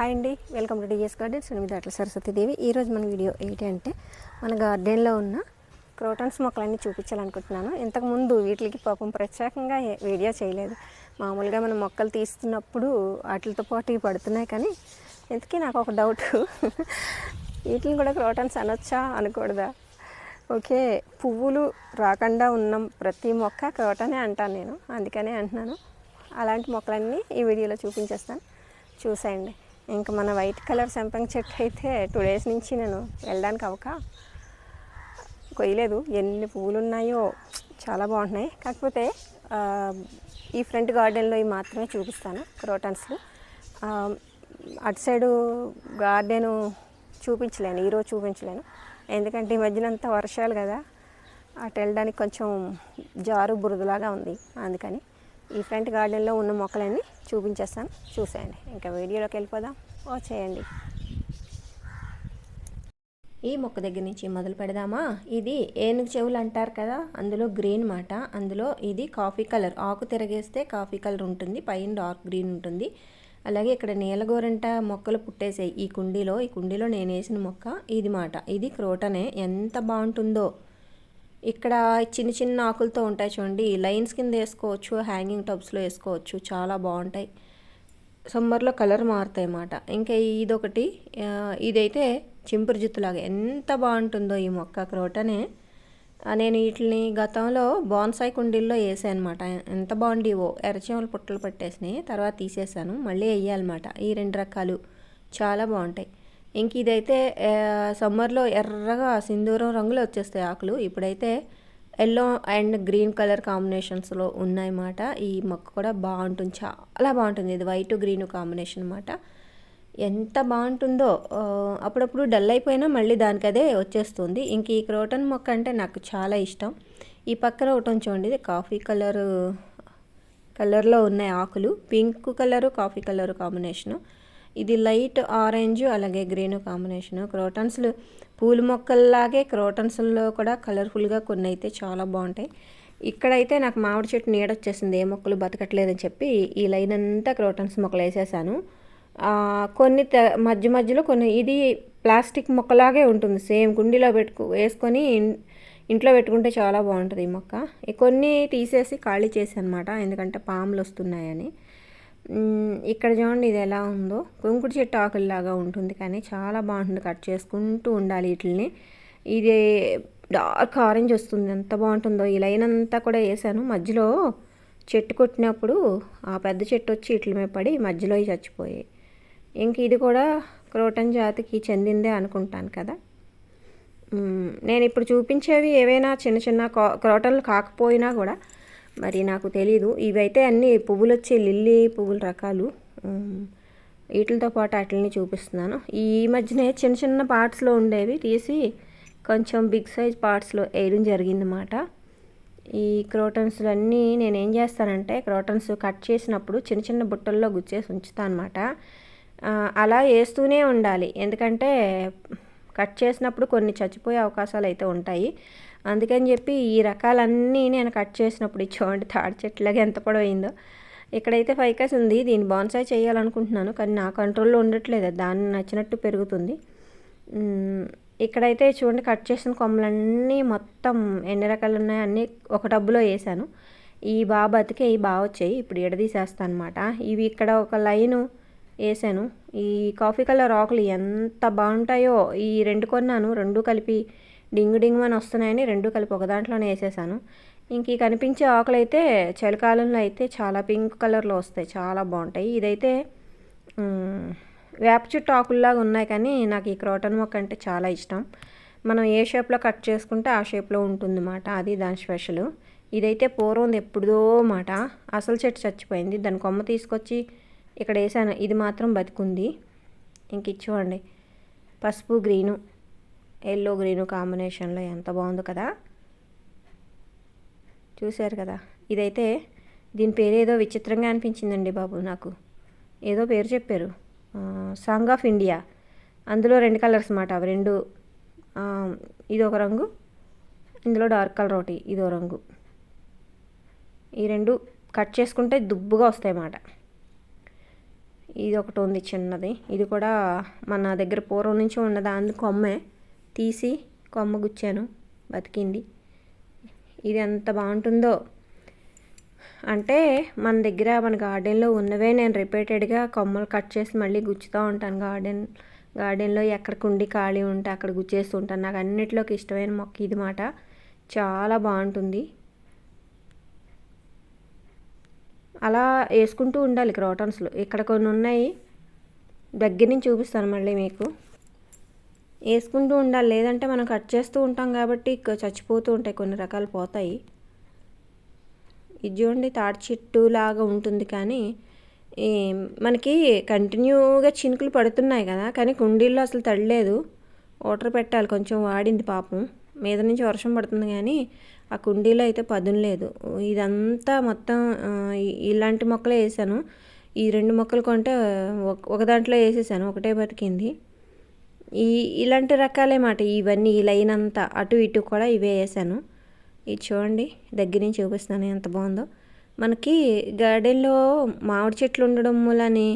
Hi అండి welcome to DS gardens. ఎనిమిది అట్ల సరస్వతీదేవి ఈరోజు మన వీడియో ఏంటి అంటే మన గార్డెన్లో ఉన్న క్రోటన్స్ మొక్కలన్నీ చూపించాలనుకుంటున్నాను. ఇంతకుముందు వీటికి పాపం ప్రత్యేకంగా వీడియో చేయలేదు. మామూలుగా మనం మొక్కలు తీస్తున్నప్పుడు వాటితో పాటు ఇవి పడుతున్నాయి కానీ ఇంతకీ నాకు ఒక డౌట్. వీటిని కూడా క్రోటన్స్ అనొచ్చా అనకూడదా? ఓకే పువ్వులు రాకుండా ఉన్న ప్రతి మొక్క క్రోటనే అంటాను నేను. అందుకనే అంటున్నాను. అలాంటి మొక్కలన్నీ ఈ వీడియోలో చూపించేస్తాను. చూసేయండి. ఇంకా మన వైట్ కలర్ సంపంగి చెట్టు అయితే టూ డేస్ నుంచి నేను వెళ్ళడానికి అవక. కొయ్యలేదు. ఎన్ని పువ్వులు ఉన్నాయో చాలా బాగుంటున్నాయి కాకపోతే ఈ ఫ్రంట్ గార్డెన్లో ఇవి మాత్రమే చూపిస్తాను క్రోటన్స్లు. అటు సైడు గార్డెను చూపించలేను. ఈరోజు చూపించలేను. ఎందుకంటే ఈ మధ్యన అంతా వర్షాలు కదా. అటు వెళ్ళడానికి కొంచెం జారు బురదలాగా ఉంది. అందుకని ఈ ఫ్రంట్ గార్డెన్లో ఉన్న మొక్కలన్నీ చూపించేస్తాను. చూసేయండి. ఇంకా వీడియోలోకి వెళ్ళిపోదాం. ఓ చేయండి. ఈ మొక్క దగ్గర నుంచి మొదలు పెడదామా? ఇది ఏనుగు చెవులు అంటారు కదా అందులో గ్రీన్ మాట. అందులో ఇది కాఫీ కలర్. ఆకు తిరగేస్తే కాఫీ కలర్ ఉంటుంది పైన డార్క్ గ్రీన్ ఉంటుంది. అలాగే ఇక్కడ నీలగోరంట మొక్కలు పుట్టేసాయి. ఈ కుండీలో ఈ కుండీలో నేను వేసిన మొక్క ఇది మాట. ఇది క్రోటనే. ఎంత బాగుంటుందో. ఇక్కడ చిన్న చిన్న ఆకులతో ఉంటాయి చూడండి. లైన్స్ కింద వేసుకోవచ్చు హ్యాంగింగ్ టబ్స్లో వేసుకోవచ్చు. చాలా బాగుంటాయి. సమ్మర్లో కలర్ మారుతాయి అన్నమాట. ఇంకా ఇదొకటి. ఇదైతే చింపురు జుత్తులాగా ఎంత బాగుంటుందో ఈ మొక్క క్రోటనే నేను వీటిని గతంలో బాన్సాయి కుండీల్లో వేసాను అనమాట ఎంత బాగుండేవో. ఎర్రచేమలు పుట్టలు పట్టేసినాయి. తర్వాత తీసేసాను. మళ్ళీ వేయాలన్నమాట ఈ రెండు రకాలు. చాలా బాగుంటాయి. ఇంక ఇదైతే సమ్మర్లో ఎర్రగా సింధూరం రంగులో వచ్చేస్తాయి ఆకులు. ఇప్పుడైతే ఎల్లో అండ్ గ్రీన్ కలర్ కాంబినేషన్స్లో ఉన్నాయన్నమాట ఈ మొక్క కూడా బాగుంటుంది. చాలా బాగుంటుంది. ఇది వైట్ గ్రీన్ కాంబినేషన్ అన్నమాట ఎంత బాగుంటుందో అప్పుడప్పుడు డల్ అయిపోయినా మళ్ళీ దానికి అదే వచ్చేస్తుంది. ఇంక ఈ క్రోటన్ మొక్క అంటే నాకు చాలా ఇష్టం. ఈ పక్కన ఒకటి చూడండి ఇది కాఫీ కలర్ కలర్లో ఉన్నాయి ఆకులు. Pink colour coffee colour combination. ఇది లైట్ ఆరెంజ్ అలాగే గ్రీన్ కాంబినేషను. క్రోటన్స్లు పూల మొక్కల్లాగే క్రోటన్స్లో కూడా కలర్ఫుల్గా కొన్ని అయితే చాలా బాగుంటాయి. ఇక్కడైతే నాకు మామిడి చెట్టు నీడ వచ్చేసింది. ఏ మొక్కలు బతకట్లేదని చెప్పి ఈ లైన్ అంతా క్రోటన్స్ మొక్కలు వేసేసాను. కొన్ని మధ్య మధ్యలో కొన్ని ఇది ప్లాస్టిక్ మొక్కలాగే ఉంటుంది. సేమ్ కుండీలో పెట్టుకు వేసుకొని ఇంట్లో పెట్టుకుంటే చాలా బాగుంటుంది ఈ మొక్క. కొన్ని తీసేసి ఖాళీ చేసి అనమాట ఎందుకంటే పాములు వస్తున్నాయని. ఇక్కడ చూడండి ఇది ఎలా ఉందో. కుంకుడు చెట్టు ఆకుల్లాగా ఉంటుంది కానీ చాలా బాగుంటుంది కట్ చేసుకుంటూ ఉండాలి వీటిని ఇది డార్క్ ఆరెంజ్ వస్తుంది. ఎంత బాగుంటుందో. ఈ లైన్ అంతా కూడా వేసాను. మధ్యలో చెట్టు కొట్టినప్పుడు ఆ పెద్ద చెట్టు వచ్చి ఇట్ల మీద పడి మధ్యలో చచ్చిపోయాయి. ఇంక ఇది కూడా క్రోటన్ జాతికి చెందిందే అనుకుంటాను కదా. నేను ఇప్పుడు చూపించేవి ఏవైనా చిన్న చిన్న క్రోటన్లు కాకపోయినా కూడా మరి నాకు తెలీదు. ఇవైతే అన్ని పువ్వులు వచ్చే లిల్లీ పువ్వుల రకాలు. వీటితో పాటు వాటిని చూపిస్తున్నాను. ఈ మధ్యనే చిన్న చిన్న పార్ట్స్లో ఉండేవి తీసి కొంచెం బిగ్ సైజ్ పార్ట్స్లో వేయడం జరిగిందన్నమాట. ఈ క్రోటన్స్లన్నీ నేను ఏం చేస్తానంటే క్రోటన్స్ కట్ చేసినప్పుడు చిన్న చిన్న బుట్టల్లో గుచ్చేసి ఉంచుతాను అనమాట అలా వేస్తూనే ఉండాలి. ఎందుకంటే కట్ చేసినప్పుడు కొన్ని చచ్చిపోయే అవకాశాలు అయితే ఉంటాయి. అందుకని చెప్పి ఈ రకాలన్నీ నేను కట్ చేసినప్పుడు చూడండి తాడి చెట్లాగా ఎంత పొడవైందో. ఇక్కడైతే ఫైకస్ ఉంది దీన్ని బాన్సాయి చేయాలనుకుంటున్నాను కానీ నా కంట్రోల్లో ఉండట్లేదు దాన్ని నచ్చినట్టు పెరుగుతుంది. ఇక్కడైతే చూడండి కట్ చేసిన కొమ్మలన్నీ మొత్తం ఎన్ని రకాలు ఉన్నాయో అన్నీ ఒక టబ్బులో వేసాను. ఈ బాగా బతికే ఈ బాగా వచ్చాయి ఇప్పుడు ఎడదీసేస్తాను అనమాట ఇవి ఇక్కడ ఒక లైను వేసాను. ఈ కాఫీ కలర్ ఆకులు ఎంత బాగుంటాయో ఈ రెండు కొన్నాను రెండు కలిపి డింగు డింగు అని వస్తున్నాయని రెండు కలిపి ఒక దాంట్లోనే వేసేసాను. ఇంక ఈ కనిపించే ఆకులు అయితే చలికాలంలో అయితే చాలా పింక్ కలర్లో వస్తాయి చాలా బాగుంటాయి. ఇదైతే వేప చెట్టు ఆకుల్లాగా ఉన్నాయి కానీ నాకు ఈ క్రోటన్ మొక్క అంటే చాలా ఇష్టం. మనం ఏ షేప్లో కట్ చేసుకుంటే ఆ షేప్లో ఉంటుంది మాట అది దాని స్పెషల్. ఇదైతే పూర్వం ఎప్పుడుదో మాట. అసలు చెట్టు చచ్చిపోయింది. దాని కొమ్మ తీసుకొచ్చి ఇక్కడ వేసాను. ఇది మాత్రం బతికుంది. ఇంక ఇది పసుపు గ్రీను. ఎల్లో గ్రీను కాంబినేషన్లో ఎంత బాగుందో కదా. చూశారు కదా. ఇదైతే దీని పేరు ఏదో విచిత్రంగా అనిపించిందండి బాబు నాకు. ఏదో పేరు చెప్పారు. సాంగ్ ఆఫ్ ఇండియా అందులో రెండు కలర్స్ అన్నమాట. అవి రెండు ఇది ఒక రంగు ఇందులో డార్క్ కలర్ ఒకటి ఇదో రంగు. ఈ రెండు కట్ చేసుకుంటే దుబ్బుగా వస్తాయి అన్నమాట. ఇది ఒకటి ఉంది చిన్నది. ఇది కూడా మన దగ్గర పూర్వం నుంచి ఉన్న దాని కొమ్మే. తీసి కొమ్మ గుచ్చాను బతికింది. ఇది ఎంత బాగుంటుందో. అంటే మన దగ్గర మన గార్డెన్లో ఉన్నవే నేను రిపీటెడ్గా కొమ్మలు కట్ చేసి మళ్ళీ గుచ్చుతూ ఉంటాను. గార్డెన్ గార్డెన్లో ఎక్కడ కుండి ఖాళీ ఉంటే అక్కడ గుచ్చేస్తూ ఉంటాను. నాకు అన్నిట్లోకి ఇష్టమైన మొక్క ఇది మాట. చాలా బాగుంటుంది. అలా వేసుకుంటూ ఉండాలి క్రోటన్స్లో. ఇక్కడ కొన్ని ఉన్నాయి దగ్గర నుంచి చూపిస్తాను మళ్ళీ మీకు. వేసుకుంటూ ఉండాలి. లేదంటే మనం కట్ చేస్తూ ఉంటాం కాబట్టి చచ్చిపోతూ ఉంటాయి. కొన్ని రకాలు పోతాయి. ఇది చూడండి తాటి చెట్టు లాగా ఉంటుంది కానీ మనకి కంటిన్యూగా చినుకులు పడుతున్నాయి కదా. కానీ కుండీల్లో అసలు తడలేదు. వాటర్ పెట్టాలి. కొంచెం వాడింది పాపం. మీద నుంచి వర్షం పడుతుంది కానీ ఆ కుండీలో అయితే పదును లేదు. ఇదంతా మొత్తం ఇలాంటి మొక్కలే వేసాను. ఈ రెండు మొక్కలు కొంటే ఒక దాంట్లో వేసేసాను. ఒకటే బతికింది. ఈ ఇలాంటి రకాలే మాట. ఇవన్నీ ఈ లైన్ అంతా అటు ఇటు కూడా ఇవే వేసాను. ఇది చూడండి దగ్గర నుంచి చూపిస్తాను ఎంత బాగుందో. మనకి గార్డెన్లో మామిడి చెట్లు ఉండడం మూలని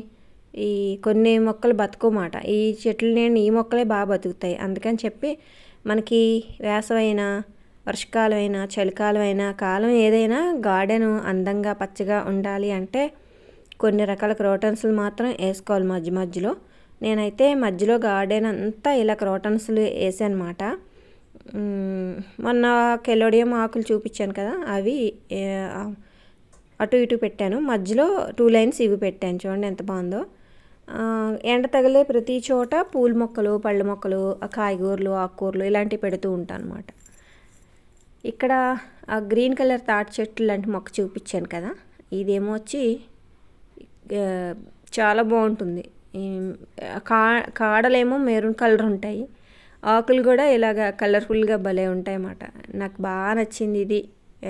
ఈ కొన్ని మొక్కలు బతుకోమాట ఈ చెట్లు నేను ఈ మొక్కలే బాగా బతుకుతాయి. అందుకని చెప్పి మనకి వేసవైనా వర్షకాలం అయినా చలికాలం అయినా కాలం ఏదైనా గార్డెను అందంగా పచ్చగా ఉండాలి అంటే కొన్ని రకాల క్రోటన్స్లు మాత్రం వేసుకోవాలి మధ్య మధ్యలో. నేనైతే మధ్యలో గార్డెన్ అంతా ఇలా క్రోటన్స్లు వేసానమాట. మొన్న కెలోడియం ఆకులు చూపించాను కదా అవి అటు ఇటు పెట్టాను. మధ్యలో టూ లైన్స్ ఇవి పెట్టాను చూడండి ఎంత బాగుందో. ఎండ తగిలే ప్రతి చోట పూల మొక్కలు పళ్ళ మొక్కలు కాయగూరలు ఆకుకూరలు ఇలాంటివి పెడుతూ ఉంటాను అనమాట ఇక్కడ ఆ గ్రీన్ కలర్ తాటి చెట్లు లాంటి మొక్క చూపించాను కదా ఇదేమో వచ్చి చాలా బాగుంటుంది. కా కాడలేమో మెరూన్ కలర్ ఉంటాయి. ఆకులు కూడా ఇలాగ కలర్ఫుల్గా భలే ఉంటాయి అన్నమాట నాకు బాగా నచ్చింది ఇది.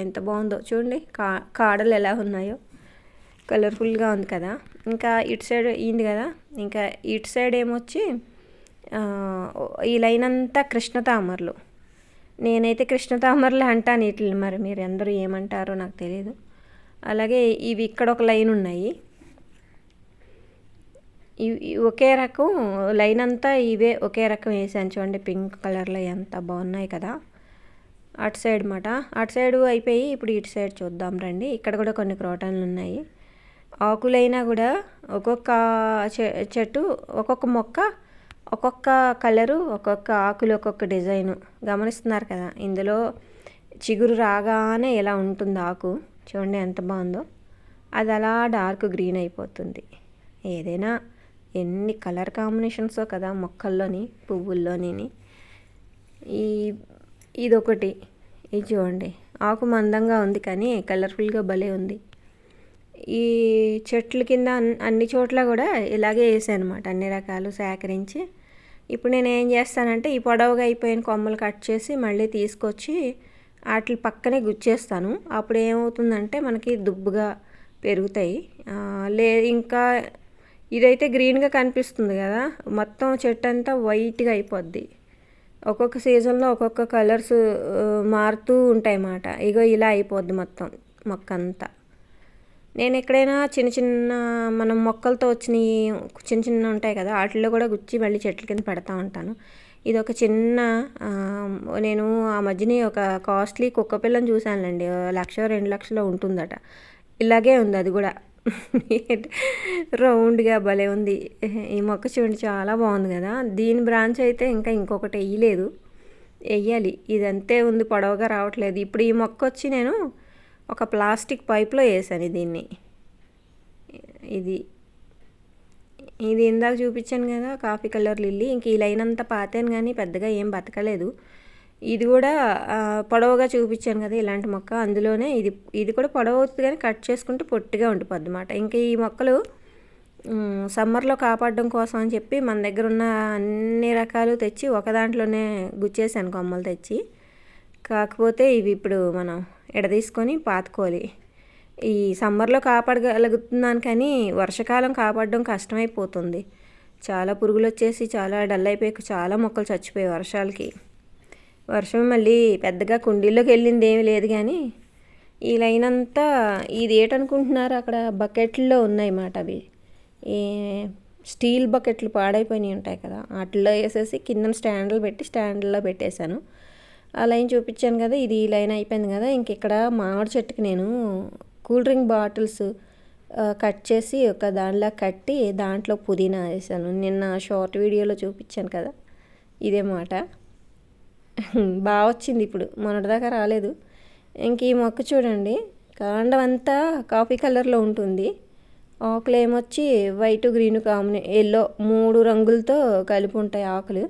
ఎంత బాగుందో చూడండి. కా కాడలు ఎలా ఉన్నాయో. కలర్ఫుల్గా ఉంది కదా. ఇంకా ఇటు సైడ్ అయింది కదా. ఇంకా ఇటు సైడ్ ఏమొచ్చి ఈ లైన్ అంతా కృష్ణ తామరలు. నేనైతే కృష్ణ తామరలు అంటాను వీటిని మరి. మీరు అందరూ ఏమంటారో నాకు తెలియదు అలాగే ఇవి ఇక్కడ ఒక లైన్ ఉన్నాయి. ఒకే రకం లైన్ అంతా ఇవే ఒకే రకం వేసాను చూడండి పింక్ కలర్లో ఎంత బాగున్నాయి కదా. అటు సైడ్ మాట. అటు సైడ్ అయిపోయి ఇప్పుడు ఇటు సైడ్ చూద్దాం రండి. ఇక్కడ కూడా కొన్ని క్రోటన్లు ఉన్నాయి. ఆకులైనా కూడా ఒక్కొక్క చెట్టు ఒక్కొక్క మొక్క ఒక్కొక్క కలరు ఒక్కొక్క ఆకులు ఒక్కొక్క డిజైను. గమనిస్తున్నారు కదా ఇందులో చిగురు రాగానే ఎలా ఉంటుంది ఆకు. చూడండి ఎంత బాగుందో. అది అలా డార్క్ గ్రీన్ అయిపోతుంది. ఏదైనా ఎన్ని కలర్ కాంబినేషన్సో కదా మొక్కల్లోని పువ్వుల్లోని ఈ ఇదొకటి. ఇది చూడండి. ఆకు మందంగా ఉంది కానీ కలర్ఫుల్గా భలే ఉంది. ఈ చెట్ల కింద అన్ని చోట్ల కూడా ఇలాగే వేసాను అనమాట అన్ని రకాలు సేకరించి. ఇప్పుడు నేను ఏం చేస్తానంటే ఈ పొడవుగా అయిపోయిన కొమ్మలు కట్ చేసి మళ్ళీ తీసుకొచ్చి వాటి పక్కనే గుచ్చేస్తాను. అప్పుడు ఏమవుతుందంటే మనకి దుబ్బుగా పెరుగుతాయి. లే ఇంకా ఇదైతే గ్రీన్గా కనిపిస్తుంది కదా. మొత్తం చెట్టు అంతా వైట్గా అయిపోద్ది. ఒక్కొక్క సీజన్లో ఒక్కొక్క కలర్స్ మారుతూ ఉంటాయి అన్నమాట ఇగో ఇలా అయిపోద్ది మొత్తం మొక్క అంతా నేను ఎక్కడైనా చిన్న చిన్న మనం మొక్కలతో వచ్చినవి చిన్న చిన్న ఉంటాయి కదా వాటిల్లో కూడా గుచ్చి మళ్ళీ చెట్ల కింద పెడతా ఉంటాను. ఇది ఒక చిన్న నేను ఆ మధ్యని ఒక కాస్ట్లీ కుక్క పిల్లని చూశానులేండి లక్ష రెండు లక్షలో ఉంటుందట. ఇలాగే ఉంది అది కూడా. రౌండ్గా భలే ఉంది. ఈ మొక్క చూడండి చాలా బాగుంది కదా. దీని బ్రాంచ్ అయితే ఇంకా ఇంకొకటి వేయలేదు. వేయాలి. ఇదంతే ఉంది పొడవుగా రావట్లేదు. ఇప్పుడు ఈ మొక్క వచ్చి నేను ఒక ప్లాస్టిక్ పైప్లో వేసాను దీన్ని. ఇది ఇది ఇందాక చూపించాను కదా కాఫీ కలర్ లిల్లీ. ఇంక ఈ లైన్ అంతా పాతాను కానీ పెద్దగా ఏం బతకలేదు. ఇది కూడా పొడవుగా చూపించాను కదా ఇలాంటి మొక్క. అందులోనే ఇది ఇది కూడా పొడవు అవుతుంది కానీ కట్ చేసుకుంటే పొట్టిగా ఉండిపోద్ది అనమాట ఇంకా ఈ మొక్కలు సమ్మర్లో కాపాడడం కోసం అని చెప్పి మన దగ్గర ఉన్న అన్ని రకాలు తెచ్చి ఒక దాంట్లోనే గుచ్చేసాను కొమ్మలు తెచ్చి. కాకపోతే ఇవి ఇప్పుడు మనం ఎడదీసుకొని పాతుకోవాలి. ఈ సమ్మర్లో కాపాడగలుగుతున్నాను కానీ వర్షాకాలం కాపాడడం కష్టమైపోతుంది. చాలా పురుగులు వచ్చేసి చాలా డల్ అయిపోయి చాలా మొక్కలు చచ్చిపోయాయి వర్షాలకి. వర్షం మళ్ళీ పెద్దగా కుండీల్లోకి వెళ్ళింది ఏమీ లేదు కానీ ఈ లైన్ అంతా ఇది ఏటనుకుంటున్నారు? అక్కడ బకెట్లో ఉన్నాయి మాట అవి. ఈ స్టీల్ బకెట్లు పాడైపోయినాయి ఉంటాయి కదా వాటిలో వేసేసి కింద స్టాండ్లు పెట్టి స్టాండ్లో పెట్టేశాను. ఆ లైన్ చూపించాను కదా ఇది ఈ లైన్ అయిపోయింది కదా ఇంక ఇక్కడ మామిడి చెట్టుకి నేను కూల్ డ్రింక్ బాటిల్స్ కట్ చేసి ఒక దానిలా కట్టి దాంట్లో పుదీనా వేసాను నిన్న షార్ట్ వీడియోలో చూపించాను కదా ఇదే మాట. బాగా వచ్చింది ఇప్పుడు. మొన్నటిదాకా రాలేదు. ఇంక ఈ మొక్క చూడండి. కాండం అంతా కాఫీ కలర్లో ఉంటుంది. ఆకులు ఏమొచ్చి వైట్ గ్రీన్ కాంబినే ఎల్లో మూడు రంగులతో కలిపి ఉంటాయి ఆకులు.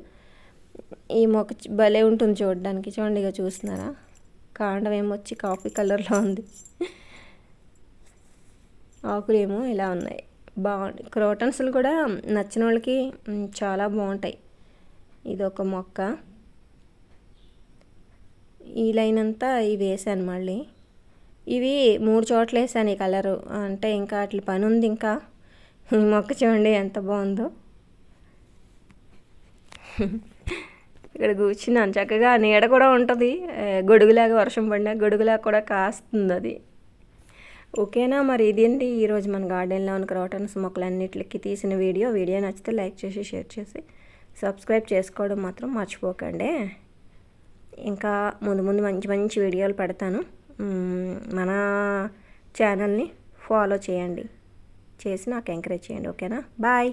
ఈ మొక్క భలే ఉంటుంది చూడడానికి. చూడండి ఇక చూస్తున్నారా? కాండం ఏమొచ్చి కాఫీ కలర్లో ఉంది. ఆకులు ఏమో ఇలా ఉన్నాయి. బాగుంది. క్రోటన్స్లు కూడా నచ్చిన వాళ్ళకి చాలా బాగుంటాయి. ఇది ఒక మొక్క. ఈ లైన్ అంతా ఇవి వేసాను మళ్ళీ. ఇవి మూడు చోట్ల వేసాను ఈ కలరు. అంటే ఇంకా అట్లా పని ఉంది ఇంకా. ఈ మొక్క చూడండి ఎంత బాగుందో. ఇక్కడ కూర్చున్నాను. చక్కగా నీడ కూడా ఉంటుంది. గొడుగులాగా వర్షం పడినా గొడుగులాగా కూడా కాస్తుంది అది. ఓకేనా మరి ఇదేంటి ఈరోజు మన గార్డెన్లో ఉన్న క్రోటన్స్ మొక్కలన్నిటికి తీసిన వీడియో. వీడియో నచ్చితే లైక్ చేసి షేర్ చేసి సబ్స్క్రైబ్ చేసుకోవడం మాత్రం మర్చిపోకండి. ఇంకా ముందు ముందు మంచి మంచి వీడియోలు పెడతాను. మన ఛానల్ని ఫాలో చేయండి. చేసి నాకు ఎంకరేజ్ చేయండి ఓకేనా? బాయ్.